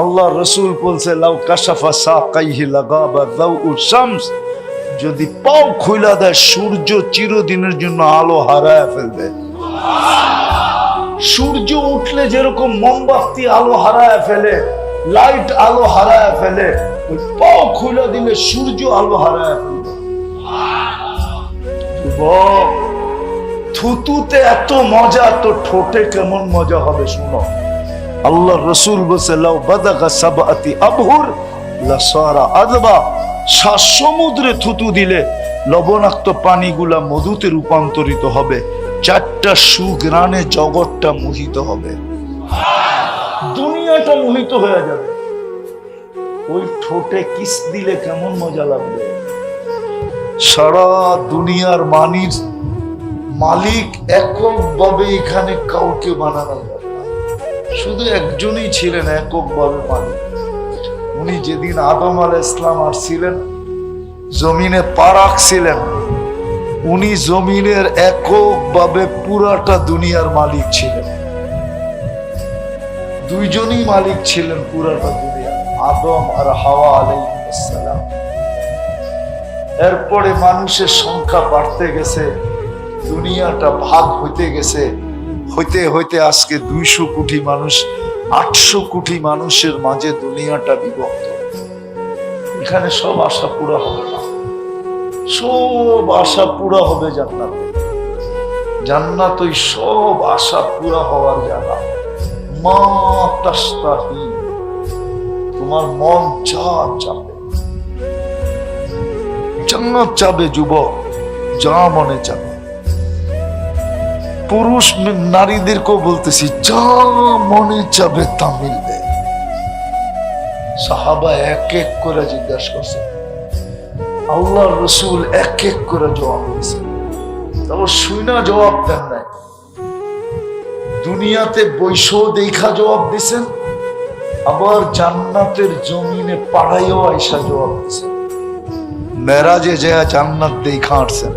আল্লাহ রসুল বলছে, লাউ কাশাফা সাকাইহি লাগাবা দাউউর শামস যদি পাও খুইলা দেয়, সূর্য চিরদিনের জন্য আলো হারায় ফেলবে। সূর্য উঠলে যেরকম মোমবাতি আলো হারায় ফেলে, লাইট আলো হারায় ফেলে, ওই পাও খুলে দিলে সূর্য আলো হারায় ফেলবে। থুতুতে এত মজা, তো ঠোঁটে কেমন মজা হবে শুনো। আল্লাহ রসুল বলছে, লাউ আবহুর আদবা। সমুদ্রে থুতু দিলে লবণাক্ত পানিগুলা মধুতে রূপান্তরিত হবে। চারটা সুগ্রানে জগৎটা মোহিত হবে। দুনিয়াটা মোহিত হয়ে যাবে। ওই ঠোঁটে কিস দিলে কেমন মজা লাগবে? সারা দুনিয়ার মানির মালিক এককভাবে এখানে কাউকে বানানো। শুধু একজনই ছিলেন এককভাবে মালিক। উনি যেদিন আদম আল ইসলাম আসছিলেন জমিনে পা রাখছিলেন উনি জমিনের এককভাবে পুরাটা দুনিয়ার মালিক ছিলেন। দুইজনই মালিক ছিলেন পুরাটা দুনিয়া, আদম আর হাওয়া আলাইসালাম এরপরে মানুষের সংখ্যা বাড়তে গেছে, দুনিয়াটা ভাগ হইতে গেছে হইতে হইতে আজকে দুইশো কোটি মানুষ, আটশো কোটি মানুষের মাঝে দুনিয়াটা বিভক্ত। এখানে সব আশা পুরা হবে না। সব আশা পুরা হবে জান্নাতে। জান্নাত সব আশা পুরা হওয়ার জায়গা। মা তোমার মন যা চাবে। জান্নাত চাবে যুবক, যা মনে চাবে। পুরুষ নারীদেরকেও বলতেছি, যা মনে চাবে তা মিলবে। সাহাবা এক এক করে জিজ্ঞাসা করছে। আল্লাহ রসুল এক এক করে জবাব দিয়েছে। তারপর শুইনা জবাব দেন নাই। দুনিয়াতে বৈশ দেখা জবাব দিছেন আবার জান্নাতের জমিনে পাড়াইও আইসা জবাব দিছেন মেরাজে যায় জান্নাত দেখা আসছেন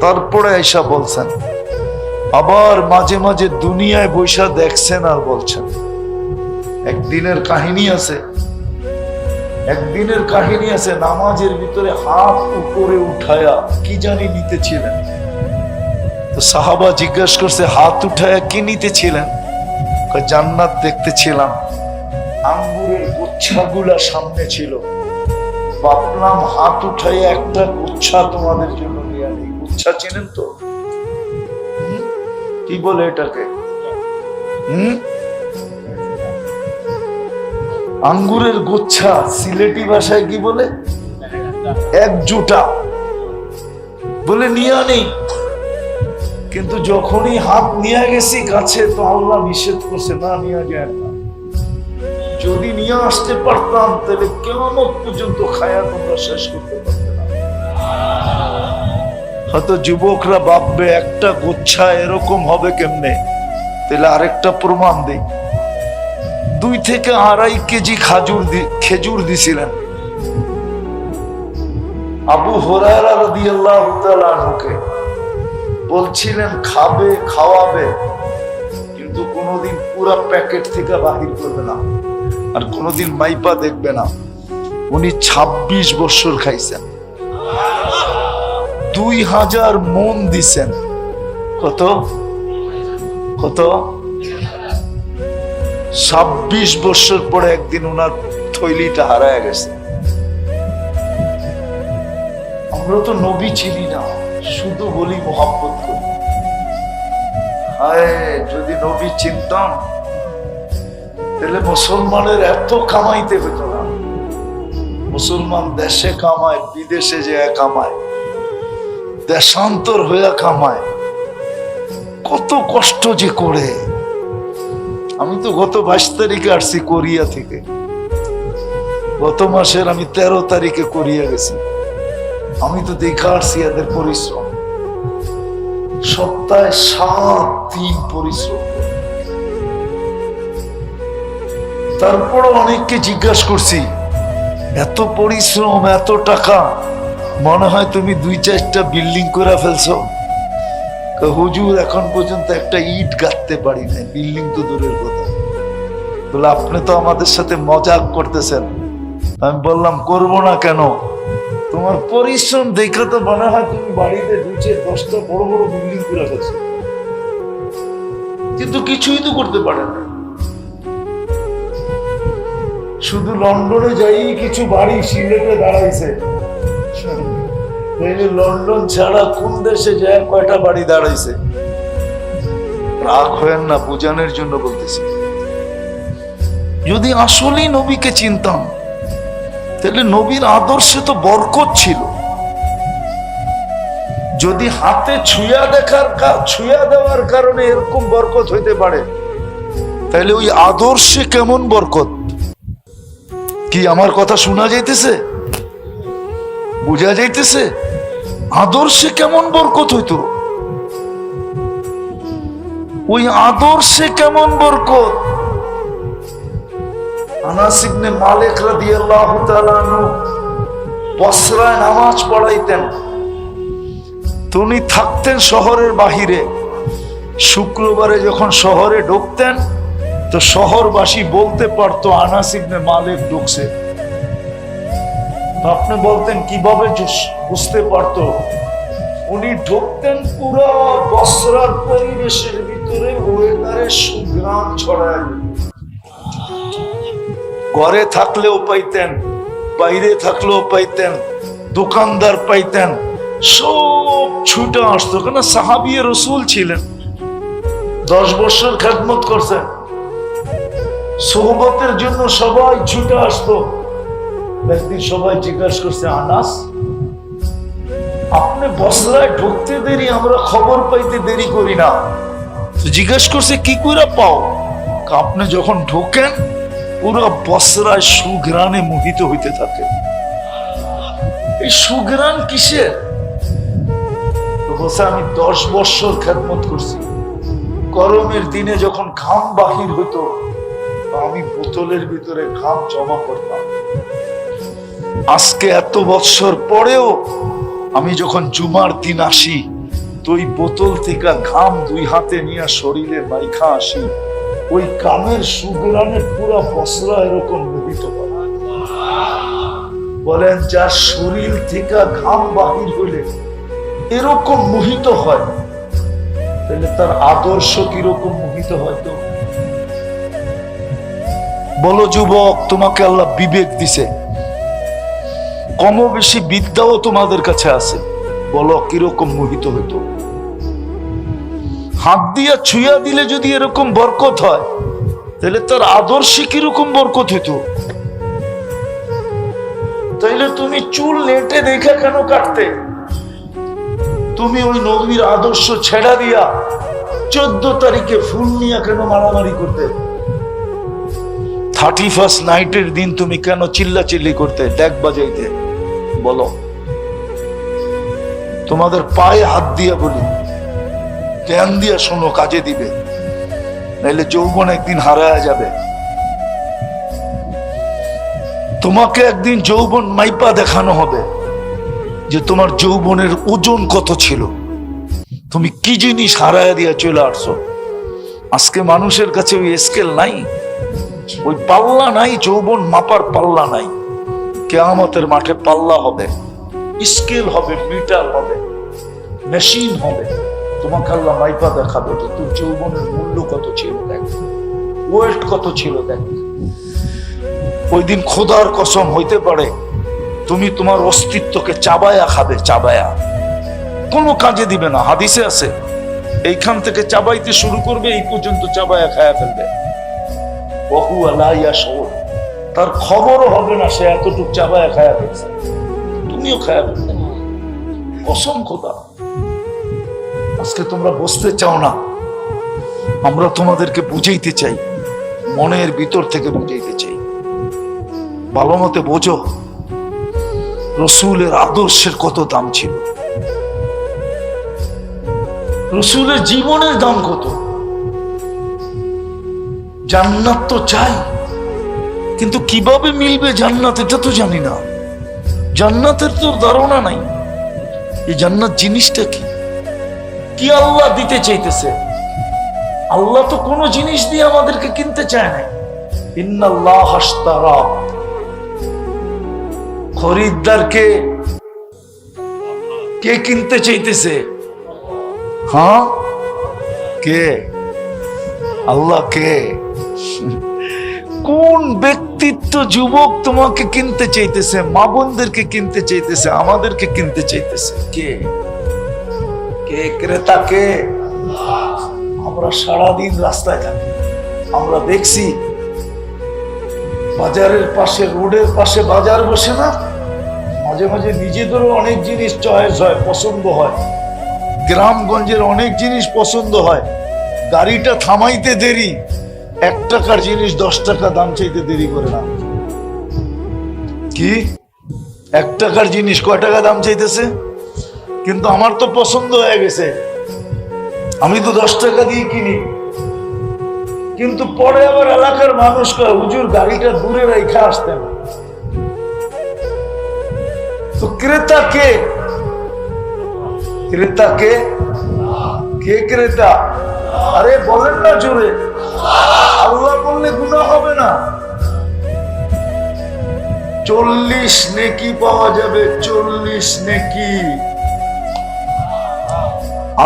তারপরে আইসা বলছেন আবার মাঝে মাঝে দুনিয়ায় বৈশা দেখছেন আর বলছেন। একদিনের কাহিনী আছে, একদিনের কাহিনী আছে, নামাজের ভিতরে হাত উপরে উঠায়া কি জানি নিতেছিলেন। তো সাহাবা জিজ্ঞাসা করছে, হাত উঠায়া কি নিতেছিলেন? জান্নাত দেখতেছিলাম। আঙ্গুরের গুচ্ছাগুলা সামনে ছিল। ভাবলাম হাত উঠাইয়া একটা গুচ্ছা তোমাদের জন্য নিয়ে আনি। গুচ্ছা চেনেন তো? কি বলে এটাকে হুম? আঙ্গুরের গুচ্ছা সিলেটি ভাষায় কি বলে? একজোটা বলে, নিয়ে আনি কিন্তু যখনই হাত নিয়ে গেছি কাছে, তো আল্লাহ নিষেধ করছে, না, নিয়ে না। যদি নিয়ে আসতে পারতাম, তাহলে কেমন পর্যন্ত খায়া তোমরা শেষ করতে পারতে হয়তো যুবকরা ভাববে একটা গোচ্ছা এরকম হবে কেমনে? তাহলে আরেকটা প্রমাণ দিই। দুই থেকে আড়াই কেজি খাজুর খেজুর দিছিলেন। আবু হরারা রাদিয়াল্লাহু তাআলা আনহুকে বলছিলেন, খাবে, খাওয়াবে, কিন্তু কোনোদিন পুরা প্যাকেট থেকে বাহির করবে না আর কোনোদিন মাইপা দেখবে না। উনি ২৬ বছর খাইছেন। দুই হাজার মন দিছেন। কত? কত? ছাব্বিশ বছর পরে একদিন ওনার থৈলিটা হারায় গেছে। আমরা তো নবী চিনি না শুধু বলি মোহাম্মত করি। হায় যদি নবী চিনতাম তাহলে মুসলমানের এত কামাইতে হতো না। মুসলমান দেশে কামায় বিদেশে যে কামায়। দেশান্তর হইয়া কামায়। কত কষ্ট যে করে। আমি তো গত বাইশ তারিখে আসছি কোরিয়া থেকে। গত মাসের আমি তেরো তারিখে কোরিয়া গেছি। আমি তো দেখা আসছি এদের পরিশ্রম। সপ্তাহে সাত দিন পরিশ্রম। তারপরও অনেককে জিজ্ঞাসা করছি, এত পরিশ্রম, এত টাকা মনে হয় তুমি দুই চারটা বিল্ডিং করে ফেলছো। হুজুর, এখন পর্যন্ত একটা ইট গাঁথতে পারি নাই। বিল্ডিং তো দূরের কথা। বলে, আপনি তো আমাদের সাথে মজাক করতেছেন। আমি বললাম, করব না কেন? তোমার পরিশ্রম দেখে তো মনে হয় তুমি বাড়িতে ঢুকে দশটা বড় বড় বিল্ডিং করে ফেলছো। কিন্তু কিছুই তো করতে পারে না। শুধু লন্ডনে যাই কিছু বাড়ি সিলেটে দাঁড়াইছে। তাইলে লন্ডন ছাড়া কোন দেশে যায়? কয়টা বাড়ি দাঁড়াইছে? রাগ হয়েন না, বোঝানোর জন্য বলতেছি। যদি আসলেই নবীকে চিনতাম, তাহলে নবীর আদর্শে তো বরকত ছিল। যদি হাতে ছুঁয়া দেখার ছুঁয়া দেওয়ার কারণে এরকম বরকত হইতে পারে, তাহলে ওই আদর্শে কেমন বরকত? কি আমার কথা শোনা যাইতেছে? বোঝা যাইতেছে? আদর্শে কেমন বরকত হইতো? ওই আদর্শে কেমন বরকত? আনাস ইবনে মালিক রাদিয়াল্লাহু তাআলা বসরায় নামাজ পড়াইতেন। তো উনি থাকতেন শহরের বাহিরে। শুক্রবারে যখন শহরে ঢুকতেন, তো শহরবাসী বলতে পারতো, আনাস ইবনে মালিক ঢুকছে। আপনি বলতেন কীভাবে বুঝতে পারতো। উনি ঢুকতেন পুরো বসরার পরিবেশের ভিতরে, ওয়েদারে সুগ্রাম ছড়ায়। ঘরে থাকলেও পাইতেন, বাইরে থাকলেও পাইতেন, দোকানদার পাইতেন, সব ছুটে আসতো। কেন? সাহাবিয়ে রসুল ছিলেন। দশ বছর খেদমত করছেন। সোহবতের জন্য সবাই ছুটে আসতো। একদিন সবাই জিজ্ঞাসা করছে, আনাস, আপনি বসরায় ঢুকতে দেরি, আমরা খবর পাইতে দেরি করি না। জিজ্ঞেস করছে, কি করে পাও? আপনি যখন ঢোকেন, পুরো বসরায় সুঘ্রাণে মোহিত হইতে থাকে। এই সুঘ্রাণ কিসের? আমি দশ বৎসর খেদমত করছি। গরমের দিনে যখন ঘাম বাহির হতো আমি বোতলের ভিতরে ঘাম জমা করতাম। আজকে এত বছর পরেও আমি যখন জুমার দিন আসি, তো ওই বোতল থেকে ঘাম দুই হাতে নিয়ে শরীরে মাইখা আসি, ওই কামের সুগ্রানের পুরো বসরা এরকম মোহিত বলেন, যার শরীর থেকে ঘাম বাহির হইলে এরকম মোহিত হয়, তাহলে তার আদর্শ কীরকম মোহিত হয় তো? বলো, যুবক, তোমাকে আল্লাহ বিবেক দিছে। কম বেশি বিদ্যাও তোমাদের কাছে আছে। বলো, কীরকম মোহিত হইতো? হাত দিয়া ছুঁয়া দিলে যদি এরকম বরকত হয়, তাহলে তার আদর্শে কীরকম বরকত হইতো? তাইলে তুমি চুল নেটে দেখে কেন কাটতে? তুমি ওই নবীর আদর্শ ছেড়া দিয়া চোদ্দ তারিখে ফুল নিয়ে কেন মারামারি করতে? থার্টি ফার্স্ট নাইটের দিন তুমি কেন চিল্লা চিল্লি করতে, ডেক বাজাইতে? বলো। তোমাদের পায়ে হাত দিয়ে বলি, জ্ঞান দিয়ে শোনো, কাজে দিবে। নাইলে যৌবন একদিন হারায় যাবে। তোমাকে একদিন যৌবন মাইপা দেখানো হবে যে তোমার যৌবনের ওজন কত ছিল। তুমি কি জিনিস হারায় দিয়া চলে আসছো? আজকে মানুষের কাছে ওই স্কেল নাই। ওই পাল্লা নাই, যৌবন মাপার পাল্লা নাই। কেয়ামতের মাঠে পাল্লা হবে, স্কেল হবে, মিটার হবে, মেশিন হবে। তোমাকে আল্লাহ মাইপা দেখাবে যে তোর যৌবনের মূল্য কত ছিল দেখ, ওয়েট কত ছিল দেখ। ওই দিন খোদার কসম হইতে পারে, তুমি তোমার অস্তিত্বকে চাবায়া খাবে, চাবায়া। কোনো কাজে দিবে না, হাদিসে আছে, এইখান থেকে চাবাইতে শুরু করবে, এই পর্যন্ত চাবায়া খায়া ফেলবে। বহু আলাইয়া শহর তার খবরও হবে না, সে এতটুক চাবায়া খায়া ফেলছে। তুমিও খায়া ফেলবে কসম খোদা। আজকে তোমরা বসতে চাও না। আমরা তোমাদেরকে বুঝাইতে চাই, মনের ভিতর থেকে বুঝাইতে চাই। ভালো মতে বোঝো, রসুলের আদর্শের কত দাম ছিল? রসুলের জীবনের দাম কত? জান্নাত তো চাই। কিন্তু কীভাবে মিলবে জান্নাত, এটা তো জানি না। জান্নাতের তো ধারণা নাই। এই জান্নাত জিনিসটা কি? কি আল্লাহ দিতে চাইতেছে? আল্লাহ তো কোনো জিনিস দিয়ে আমাদেরকে কিনতে চায় না খরিদ্দারকে কে কিনতে চাইতেছে? হ্যাঁ? কে? আল্লাহ কে? কোন ব্যক্তিত্ব যুবক তোমাকে কিনতে চাইতেছে, মা বোনদেরকে কিনতে চাইতেছে, আমাদেরকে কিনতে চাইতেছে। কে? কে ক্রেতা, কে? আমরা সারাদিন রাস্তায় থাকি। আমরা দেখছি বাজারের পাশে, রোডের পাশে বাজার বসে না, মাঝে মাঝে নিজেদেরও অনেক জিনিস চয়েস হয়, পছন্দ হয়। গ্রামগঞ্জের অনেক জিনিস পছন্দ হয়। গাড়িটা থামাইতে দেরি এক টাকার জিনিস দশ টাকা দাম চাইতে দেরি করে না। কি? এক টাকার জিনিস কয় টাকা দাম চাইতেছে? কিন্তু আমার তো পছন্দ হয়ে গেছে। আমি তো দশ টাকা দিয়ে কিনি। কিন্তু পরে আবার এলাকার মানুষ কয়, হুজুর, গাড়িটা দূরে রেখে আসতেন তো ক্রেতা কে? ক্রেতা কে? কে ক্রেতা? আরে বলেন না জোরে। আল্লাহ বললে গুণা হবে না। চল্লিশ নেকি পাওয়া যাবে, চল্লিশ নেকি।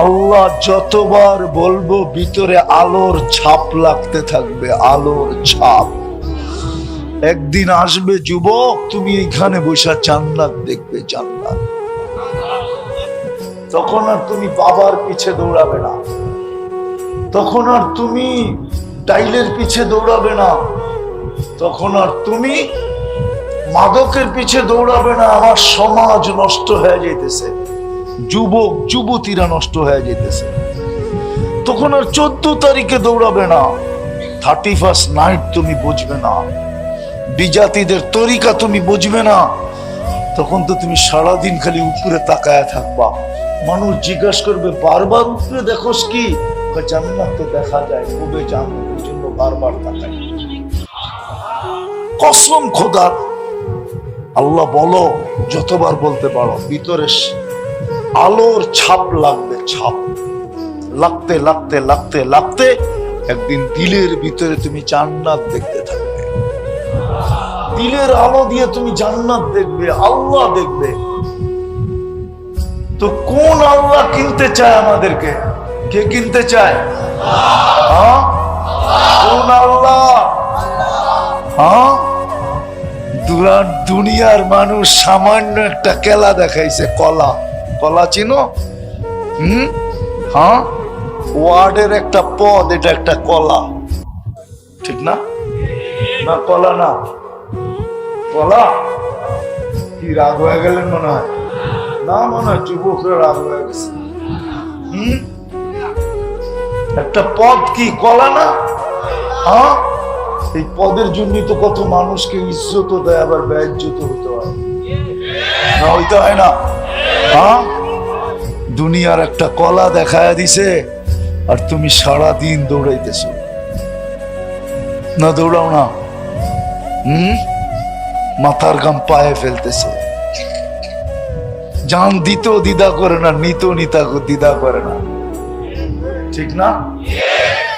আল্লাহ যতবার বলব, ভিতরে আলোর ছাপ লাগতে থাকবে, আলোর ছাপ। একদিন আসবে যুবক, তুমি এখানে বসে জান্নাত দেখবে, জান্নাত। তখন আর তুমি বাবার পিছে দৌড়াবে না। তখন আর তুমি টাইলের পিছে দৌড়াবে না। তখন আর তুমি মাদকের পিছে দৌড়াবে না, আমার সমাজ নষ্ট হয়ে যাইতেছে। যুবক, যুবতীরা নষ্ট হয়ে যেতেছে তখন আর চোদ্দ তারিখে দৌড়াবে না। থার্টি ফার্স্ট নাইট তুমি বুঝবে না। বিজাতিদের তরিকা তুমি বুঝবে না। তখন তো তুমি সারাদিন খালি উপরে তাকায় থাকবা। মানুষ জিজ্ঞাসা করবে, বারবার উপরে দেখোস কি? জান্নাত দেখা যায় কবে জানো ওই জন্য বারবার তাকাই কসম খোদার আল্লাহ বলো, যতবার বলতে পারো, ভিতরে আলোর ছাপ লাগবে, ছাপ। লাগতে লাগতে লাগতে লাগতে একদিন দিলের ভিতরে তুমি জান্নাত দেখতে থাকবে। দিলের আলো দিয়ে তুমি জান্নাত দেখবে, আল্লাহ দেখবে। তো কোন আল্লাহ কিনতে চায় আমাদেরকে? কে কিনতে চায়? হ্যাঁ? কোন হ্যাঁ? দুনিয়ার মানুষ সামান্য একটা কেলা দেখাইছে, কলা। কলা চিনো? হুম? হ্যাঁ? ওয়ার্ডের একটা পদ, এটা একটা কলা। ঠিক না? না, কলা না। কলা? কি রাগ হয়ে গেলেন মনে হয়? না, মনে হয় যুবকরা রাগ হয়ে গেছে। হুম? একটা পদ কি কলা না? হ্যাঁ? এই পদের জন্যই তো কত মানুষকে ইজ্জত দেয় আবার ব্যজ্যত হতে হয়। না, হইতে হয় না। হ্যাঁ? দুনিয়ার একটা কলা দেখায় দিছে, আর তুমি সারা দিন দৌড়াইতেছো। না, দৌড়াও না। হুম? মাথার গাম পায়ে ফেলতেছে। জান দিতেও দ্বিধা করে না নিত নিতা দ্বিধা করে না। ঠিক না?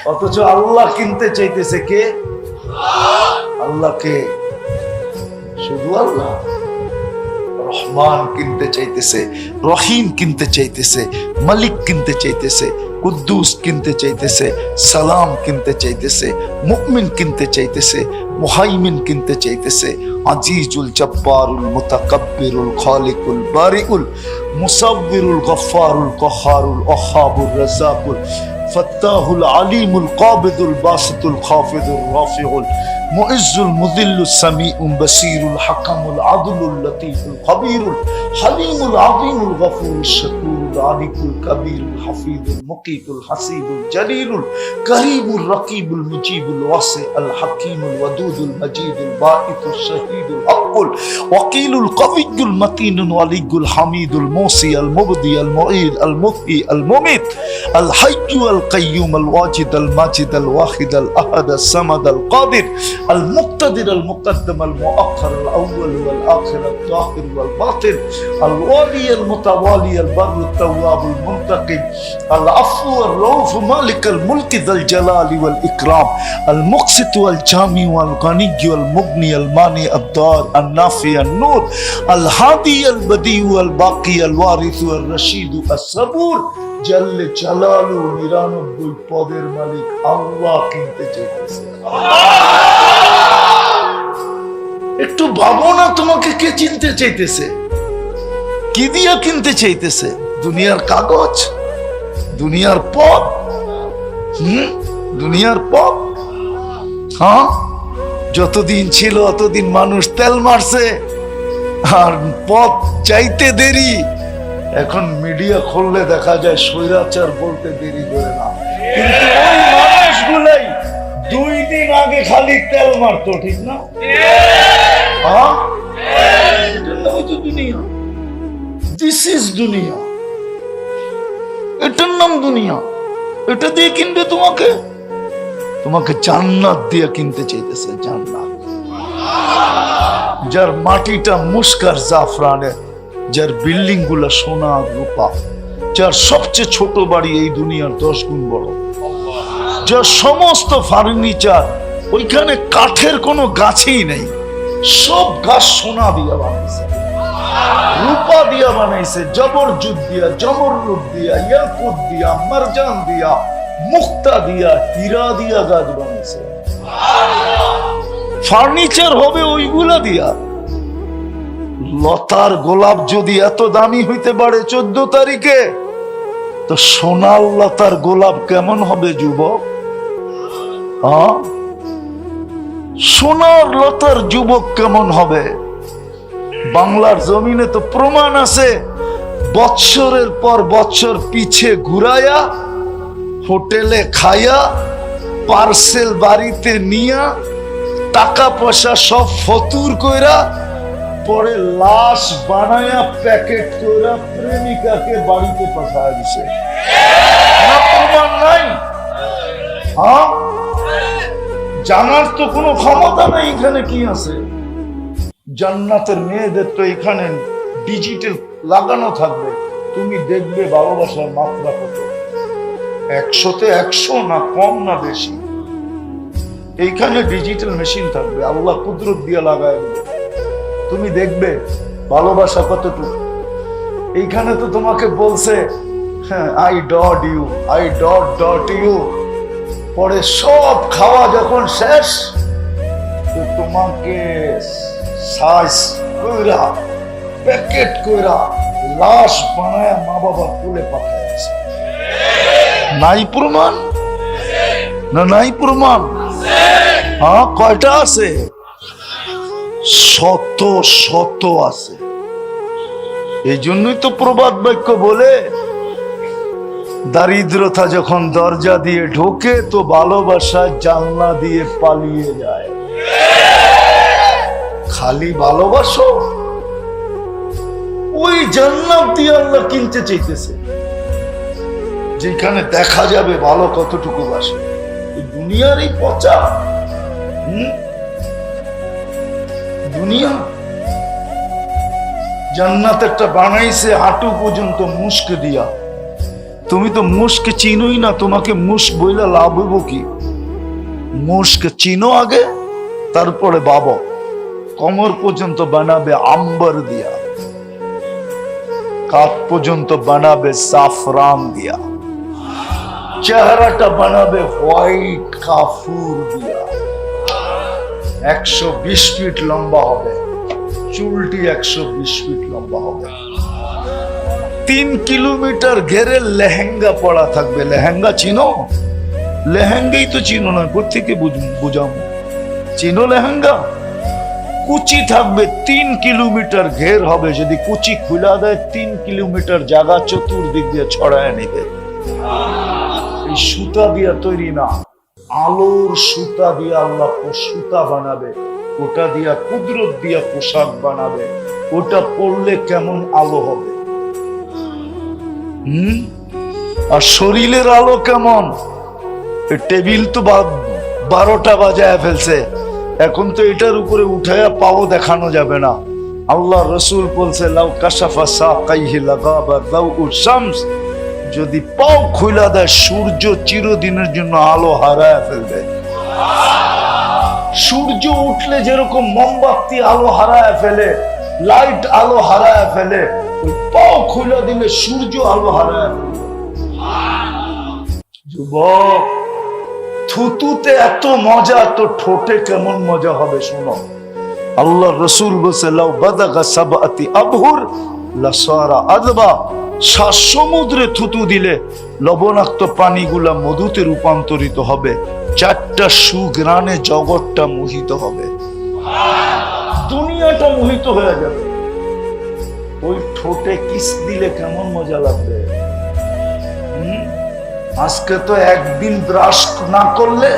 অথচ আল্লাহ কিনতে চাইতেছে কে? আল্লাহ কে শুধু আল্লাহ। রহমান কিনতে চাইতেছে, রহিম কিনতে চাইতেছে, মালিক কিনতে চাইতেছে কুদ্দুস কিনতে চাইতেছে, সালাম কিনতে চাইতেছে মুকমিন কিনতে চাইতেছে, মুহাইমিন কিনতে চাইতেছে, আজিজুল জব্বারুল মুতাকাব্বিরুল খালিকুল বারিকুল মুসাব্বিরুল গফফারুল কহারুল অহাবুর রাজাকুল ফাত্তাহুল আলিমুল কাবিদুল বাসিতুল খাফিদুল রাফিউল মুইজুল মুদিল্লুল সামিউল বসিরুল হাকামুল আদলুল লতিফুল খবিরুল হালিমুল আযীমুল গফুর শাকুর আলিকুল কবিরুল হাফিজুল মুকিবুল হাসিবুল জলিলুল করিমুল রকিবুল মুজিবুল ওয়াসি আল হাকিমুল ওয়াদুদুল মজিদুল বাঈতুল শহীদুল হকুল ওয়াকিলুল কবিগুল মতিনুল ওয়ালিগুল হামিদুল মুসি আল মুবদি আল মুঈদ আল মুফি আল মুমিত আল হাইয়ু আল কাইয়ুম আল ওয়াজিদ আল মাজিদ আল ওয়াহিদ আল আহাদ আল সামাদ আল কাদির আল মুক্ত المقتدر المقدم المؤخر الأول والآخر الظاهر والباطن الوالي المتوالي البر التواب المنتقم العفو الرؤوف مالك الملك ذا الجلال والإكرام المقسط والجامع والغني والمغني المانع الدار النافع النور الهادي البديع الباقي الوارث الرشيد الصبور জাল্লে জালালু নিরানব্বই পদের মালিক আল্লাহ কিনতে চাইতেছে একটু ভাবো না তোমাকে কে চিনতে চাইতেছে। কি দিয়া কিনতে চাইতেছে? দুনিয়ার কাগজ? দুনিয়ার পথ? হুম? দুনিয়ার পথ? হ্যাঁ? যতদিন ছিল অতদিন মানুষ তেল মারছে। আর পথ চাইতে দেরি। এখন মিডিয়া খুললে দেখা যায় স্বৈরাচার বলতে দেরি করে না। কিন্তু ওই মানুষগুলাই দুই দিন আগে খালি তেল মারতো, ঠিক না? হ্যাঁ? দিস ইজ দুনিয়া। এটার নাম দুনিয়া। এটা দিয়ে কিনবে তোমাকে? তোমাকে জান্নাত দিয়ে কিনতে চাইতেছে, জান্নাত। যার মাটিটা মুস্কার জাফরানের, যার বিল্ডিংগুলা সোনা রূপা, যার সবচেয়ে ছোট বাড়ি এই দুনিয়ার দশ গুণ বড়। যার সমস্ত ফার্নিচার, ওইখানে কাঠের কোনো গাছই নেই। সব গাছ সোনা দিয়া বানাইছে। রূপা দিয়া বানাইছে জবর যুদ্ধ দিয়া জবর রূপ দিয়া ইয়াকুত দিয়া, মারজান দিয়া, মুক্তা দিয়া, হীরা দিয়া গাছ বানাইছে। ফার্নিচার হবে ওইগুলা দিয়া। লতার গোলাপ যদি এত দামি হইতে পারে চোদ্দ তারিখে, তো সোনার লতার গোলাপ কেমন হবে যুবক? সোনার লতার যুবক কেমন হবে? বাংলার জমিনে তো প্রমাণ আছে। বৎসরের পর বৎসর পিছে ঘুরায়া, হোটেলে খায়া, পার্সেল বাড়িতে নিয়া টাকা পয়সা সব ফতুর কইরা, পরে লাশ বানায়া প্যাকেট কইরা প্রেমিকাকে বাড়িতে পাঠায় দিছে। প্রমাণ নাই? হ্যাঁ? জানার তো কোনো ক্ষমতা নাই, এখানে কি আছে? জান্নাতের মেয়েদের তো এখানে ডিজিটাল লাগানো থাকবে। তুমি দেখবে ভালোবাসার মাত্রা কত। একশোতে একশো না কম না বেশি। এইখানে ডিজিটাল মেশিন থাকবে, আল্লাহ কুদরত দিয়ে লাগায় তুমি দেখবে ভালোবাসা কতটুকু। এইখানে তো তোমাকে বলছে হ্যাঁ I dot U I dot dot U পরে সব খাওয়া যখন শেষ তোমাকে সাইজ কইরা, প্যাকেট কইরা লাশ বানায় মা বাবা কোলে পাঠাইছে। নাই প্রমাণ? না নাই প্রমাণ? হ্যাঁ কয়টা আছে? শত শত আছে। এই জন্যই তো প্রবাদ বাক্য বলে দারিদ্রতা যখন দরজা দিয়ে ঢোকে, তো ভালোবাসা জানলা দিয়ে পালিয়ে যায়। খালি ভালোবাসো? ওই জান্নাত দিয়ে আল্লাহ কিনতে চাইতেছে। যেখানে দেখা যাবে ভালো কতটুকু বাসে। দুনিয়ার এই পচা? দুনিয়া? জান্নাত একটা বানাইছে হাঁটু পর্যন্ত মুস্ক দিয়া। তুমি তো মুস্ক চিনোই না, তোমাকে মুস্ক বইলে লাভ হইব কি? মুস্ক চিনো আগে, তারপরে বাবা কমর পর্যন্ত বানাবে আম্বার দিয়া। কাত পর্যন্ত বানাবে সাফরান দিয়া। চেহারাটা বানাবে হোয়াইট কাফুর দিয়া। একশো বিশ ফিট লম্বা হবে। চুলটি একশো বিশ ফিট লম্বা হবে। তিন কিলোমিটার ঘেরে লেহেঙ্গা পড়া থাকবে। লেহেঙ্গা চিনো? লেহেঙ্গাই তো চিনো না কোথেকে বুঝাম চিনো লেহেঙ্গা? কুচি থাকবে তিন কিলোমিটার ঘের হবে, যদি কুচি খুলা দেয়, তিন কিলোমিটার জায়গা চতুর্দিক দিয়ে ছড়ায় নেবে। এই সুতা দিয়া তৈরি না। আলোর সুতা দিয়ে আল্লাহ সুতা বানাবে। ওটা দিয়া কুদরত দিয়া পোশাক বানাবে। ওটা পরলে কেমন আলো হবে? আর শরীরের আলো কেমন? টেবিল তো বারোটা বাজায় ফেলছে। এখন তো এটার উপরে উঠায়া পাও দেখানো যাবে না। আল্লাহ রসুল বলছে, লাউ কাশাফা সাকাইহি লাগাবা যদি পাও খুলা দেয়, সূর্য চিরদিনের জন্য আলো হারায় ফেলবে। সূর্য উঠলে যেরকম মোমবাতি আলো হারায় ফেলে লাইট আলো হারায় ফেলে খুলে দিলে সূর্য আলো হারায় যুবক, থুতুতে এত মজা তো ঠোঁটে কেমন মজা হবে শোনো। আল্লাহ রসুল বাদাগা আদবা। সাত সমুদ্রে থুতু দিলে লবণাক্ত পানিগুলা মধুতে রূপান্তরিত হবে। চারটা সুগ্রানে জগৎটা মোহিত হবে। দুনিয়াটা মোহিত হয়ে যাবে। ওই ঠোঁটে কিস দিলে কেমন মজা লাগবে? আজকে তো একদিন ব্রাশ না করলে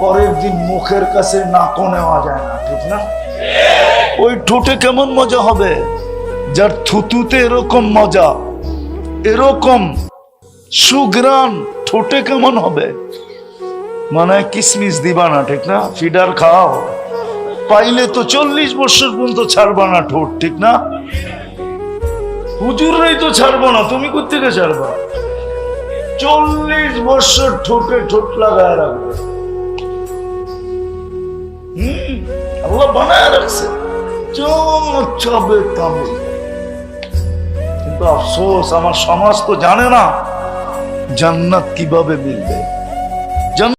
পরের দিন মুখের কাছে নাকও নেওয়া যায় না, ঠিক না? ওই ঠোঁটে কেমন মজা হবে? যার থুতুতে এরকম মজা, এরকম সুগ্রান ঠোঁটে কেমন হবে? মানে কিসমিস দিবা না, ঠিক না? ফিডার খাও। পাইলে তো চল্লিশ বছর পর্যন্ত ছাড়বা না ঠোঁট, ঠিক না? হুজুররাই তো ছাড়বো না, তুমি কোথেকে ছাড়বা? চল্লিশ বছর ঠোঁটে ঠোঁট লাগায় রাখবে। হম? আল্লাহ বানায় রাখছে। কিন্তু আফসোস, আমার সমাজ তো জানে না জান্নাত কীভাবে মিলবে।